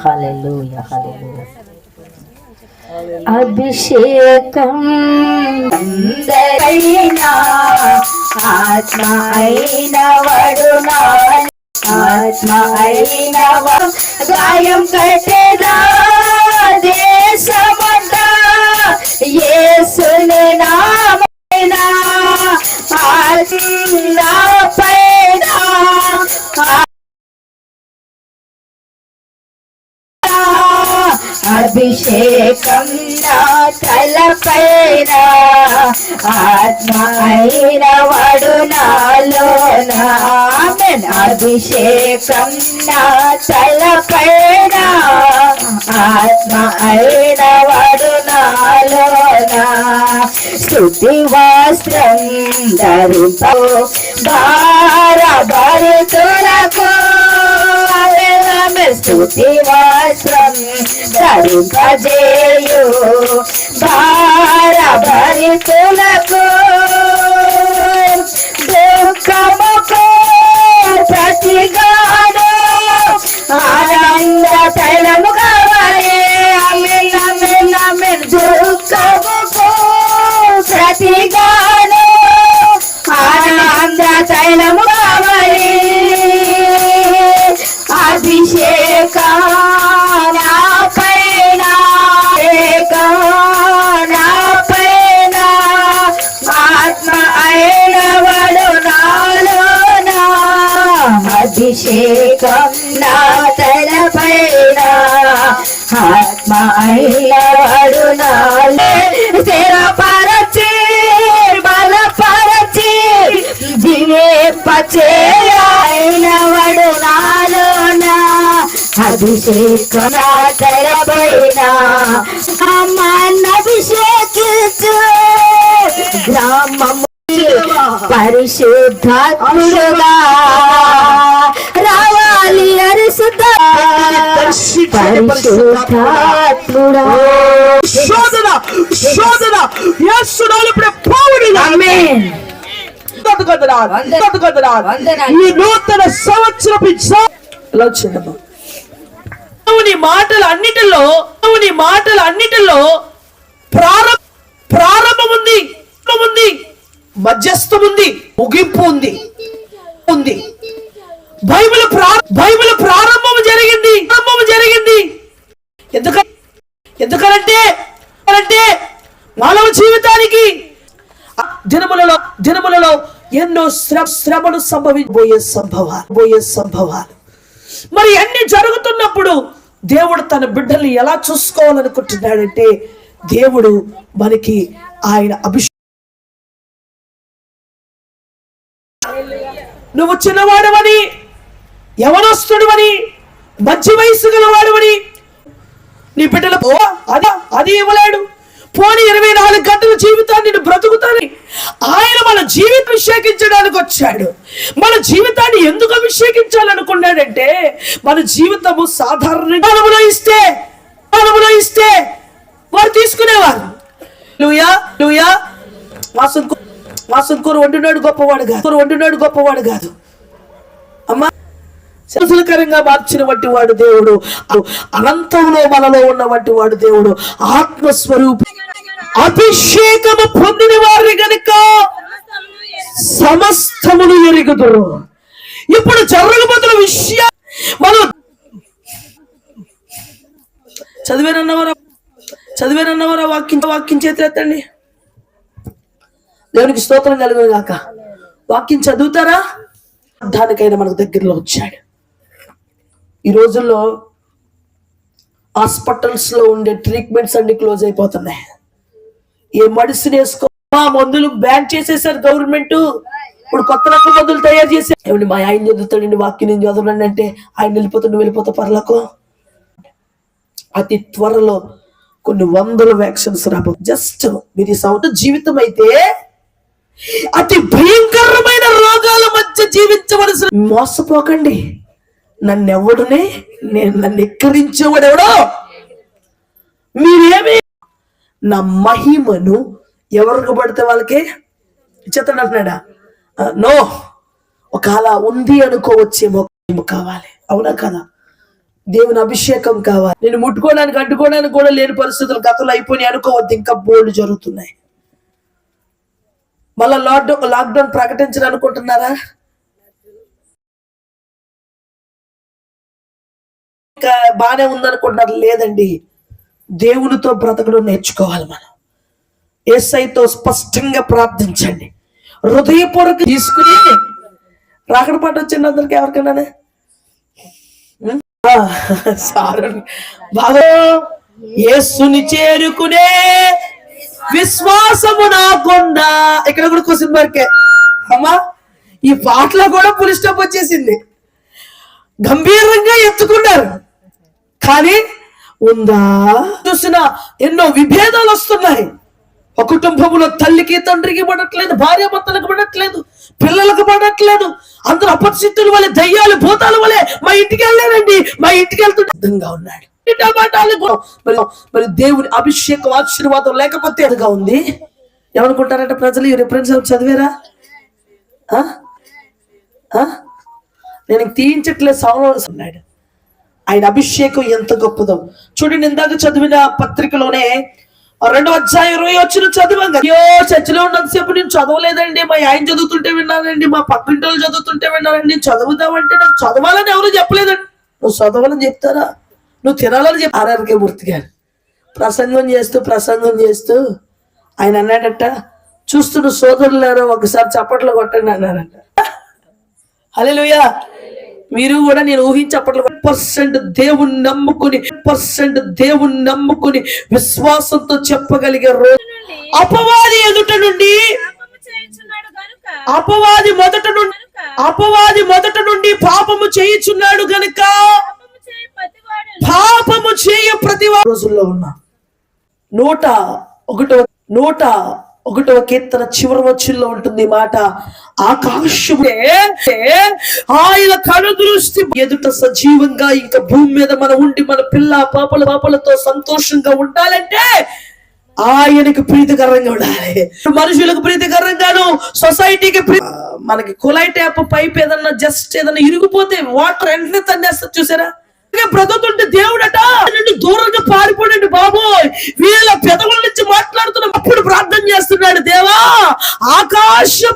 హల్లెలూయా హల్లెలూయా అభిషేకం అందరైనా ఆత్మ అయిన వడునా ఆత్మ అయిన వ- గాయం కట్టేదా దేశమంతా యేసుని అభిషేకం నా తలపైన ఆత్మైన వాడు నాలోన అభిషేకం నా తలపైన ఆత్మ అయిన వడు నాలోన స్థుతి వస్త్రం ధరింపో భార భరితులకు స్థుతి వస్త్రం ధరింపజేయు భార భరితులకు అభిషేకం నా తల పైన ఆత్మ అయ్యాడు వడు నాలో స్థిరపరచి బలపరచి దివేపచే నాలోన అభిషేకం నా తల పైన అమ్మన్ అభిషేకించు గ్రామము పరిశుద్ధాత్ముడుగా. శోధన శోధన. యేసునాలు ఇప్పుడు. ఈ నూతన సంవత్సరపు చూడమ్మా. దేవుని మాటలు అన్నిటిలో దేవుని మాటలు అన్నిటిలో ప్రారంభ ప్రారంభం ఉంది ప్రారంభం ఉంది మధ్యస్థం ఉంది ముగింపు ఉంది. ఉంది. బైబిల్ ప్రా బైబిల్ ప్రారంభం జీవితానికి దినములలో దినములలో ఎన్నో శ్ర శ్రమలు సంభవించబోయే సంభవాలు పోయే సంభవాలు. మరి అన్ని జరుగుతున్నప్పుడు దేవుడు తన బిడ్డల్ని ఎలా చూసుకోవాలనుకుంటున్నాడంటే దేవుడు మనకి ఆయన అభిషేకం. నువ్వు చిన్నవాడవని యవనస్తుడివని మంచి వయసు గలవాడవని నీ బిడ్డలకు అది అది ఇవ్వలేడు. పోని ఇరవై నాలుగు గంటల జీవితాన్ని నేను బ్రతుకుతాని? ఆయన మన జీవితం అభిషేకించడానికి వచ్చాడు. మన జీవితాన్ని ఎందుకు అభిషేకించాలనుకున్నాడంటే మన జీవితము సాధారణ అనుభవం ఇస్తే అనుభవం ఇస్తే వారు తీసుకునేవారు. లూయా లూయా వాసన్ వాసన్ కూర గొప్పవాడు కాదు. కూర గొప్పవాడు కాదు. శంసలకరంగా మార్చిన వంటి వాడు దేవుడు. అనంతంలో మనలో ఉన్న వంటి వాడు దేవుడు. ఆత్మస్వరూప అభిషేకము పొందిన వారిని గనుక సమస్తమును ఎరుగుదురు. ఇప్పుడు జరగబోతున్న విషయం మనం చదివేనన్నవరా చదివేనన్నవరా వాక్యం వాక్యం చేతులెత్తండి దేవునికి స్తోత్రం కలుగును గాక. వాక్యం చదువుతారా? దానికైనా మనకు దగ్గరలో వచ్చాడు. ఈ రోజుల్లో హాస్పిటల్స్లో ఉండే ట్రీట్మెంట్స్ అన్ని క్లోజ్ అయిపోతున్నాయి. ఏ మెడిసిన్ వేసుకో మందులు బ్యాన్ చేసేసారు గవర్నమెంట్. ఇప్పుడు కొత్త రకం మందులు తయారు చేశారు. ఏమండి మా ఆయన చదువుతాడండి వాక్యం నేను చదవనండి అంటే ఆయన వెళ్ళిపోతా నువ్వు వెళ్ళిపోతా పర్లకు. అతి త్వరలో కొన్ని వందల వ్యాక్సిన్స్ రాబో జస్ట్ మీరు ఈ సంవత్సరం జీవితం అయితే అతి భయంకరమైన రోగాల మధ్య జీవించవలసిన. మోసపోకండి. నన్నెవడునే? నేను నన్ను ఎక్కిరించేవాడెవడో మీరేమి? నా మహిమను ఎవరికి పడితే వాళ్ళకి? ఇచ్చేస్తాడు అంటున్నాడా? నో. ఒక అలా ఉంది అనుకోవచ్చేమో కావాలి. అవునా కదా? దేవుని అభిషేకం కావాలి. నేను ముట్టుకోవడానికి అడ్డుకోవడానికి కూడా లేని పరిస్థితులు గతంలో అయిపోయినాయి అనుకోవద్దు. ఇంకా బోల్డ్ జరుగుతున్నాయి. మళ్ళా లాక్డౌన్ లాక్డౌన్ ప్రకటించాలనుకుంటున్నారా? బాగానే ఉందనుకుంటున్నారు లేదండి. దేవునితో బ్రతకడం నేర్చుకోవాలి మనం. ఏసైతో స్పష్టంగా ప్రార్థించండి. హృదయపూర్వక తీసుకుని రాకడ పాట వచ్చింది అందరికి ఎవరికైనా? సారు బాగా యేసుని చేరుకునే విశ్వాసము నాకుండా. ఇక్కడ కూడా క్వశ్చన్ మార్కే. అమ్మా ఈ పాటలో కూడా పులి స్టాప్ వచ్చేసింది. గంభీరంగా ఎత్తుకున్నారు. కానీ ఉందా? చూసిన ఎన్నో విభేదాలు వస్తున్నాయి. ఒక కుటుంబంలో తల్లికి తండ్రికి పడట్లేదు భార్య భర్తలకు పడట్లేదు పిల్లలకు పడట్లేదు. అందరూ అపరిస్థితులు వల్ల దయ్యాలు భూతాలు వల్లే మా ఇంటికి వెళ్ళలేనండి మా ఇంటికి వెళ్తుంటే అర్థంగా ఉన్నాడు. కూడా- మరి దేవుని అభిషేకం ఆశీర్వాదం లేకపోతే అదిగా ఉంది. ఏమనుకుంటారంటే ప్రజలు? ఈ రిఫరెన్స్ చదివారా? ఆ? ఆ? నేను తీయించట్లేదు సౌండ్ అన్నాడు. ఆయన అభిషేకం ఎంత గొప్పదో. చూడండి ఇందాక చదివిన పత్రికలోనే రెండో అధ్యాయం ఇరవై వచ్చిన చదివాం అయ్యో చర్చిలో ఉన్నంతసేపు నేను చదవలేదండి. మా ఆయన చదువుతుంటే విన్నానండి. మా పక్కింటి వాళ్ళు చదువుతుంటే విన్నానండి. చదువుదామంటే నాకు చదవాలని ఎవరు చెప్పలేదండి. నువ్వు చదవాలని చెప్తారా? నువ్వు తినాలని చెప్ ఆర్ఆర్కే మూర్తి గారు. ప్రసంగం చేస్తూ ప్రసంగం చేస్తూ ఆయన అన్నాడట చూస్తున్న సోదరులారా ఒకసారి చప్పట్లు కొట్టండి అన్నారంట. హల్లెలూయా! మీరు కూడా నేను ఊహించప్పట్లో పర్సెంట్ దేవుని నమ్ముకుని పర్సెంట్ దేవుని నమ్ముకుని విశ్వాసంతో చెప్పగలిగే రోజు అపవాది ఎదుట నుండి అపవాది మొదట నుండి అపవాది మొదట నుండి పాపము చేయుచున్నాడు గనుక పాపము చేయి ప్రతివాడు. పాపము చేయ ప్రతి రోజుల్లో ఉన్నా నూట ఒకటో నూట ఒకటో కీర్తన చివరి వచ్చుల్లో ఉంటుంది మాట. ఆకాశమే ఆయన కనుదృష్టి ఎదుట సజీవంగా ఇంకా భూమి మీద మనం ఉండి మన పిల్ల పాపల పాపలతో సంతోషంగా ఉండాలంటే ఆయనకి ప్రీతికరంగా ఉండాలి. మనుషులకు ప్రీతికరంగాను సొసైటీకి మనకి కులాయి ట్యాప్ పైప్ ఏదన్నా జస్ట్ ఏదన్నా ఇరిగిపోతే వాటర్ వెంటనే తన్నేస్తారు చూసారా? బ్రతుకుంటే దేవుడట. నుండి దూరంగా పారిపోడండి బాబోయ్. వీళ్ళ పెదవుల నుంచి మాట్లాడుతున్న అప్పుడు ప్రార్థన చేస్తున్నాడు దేవా. ఆకాశం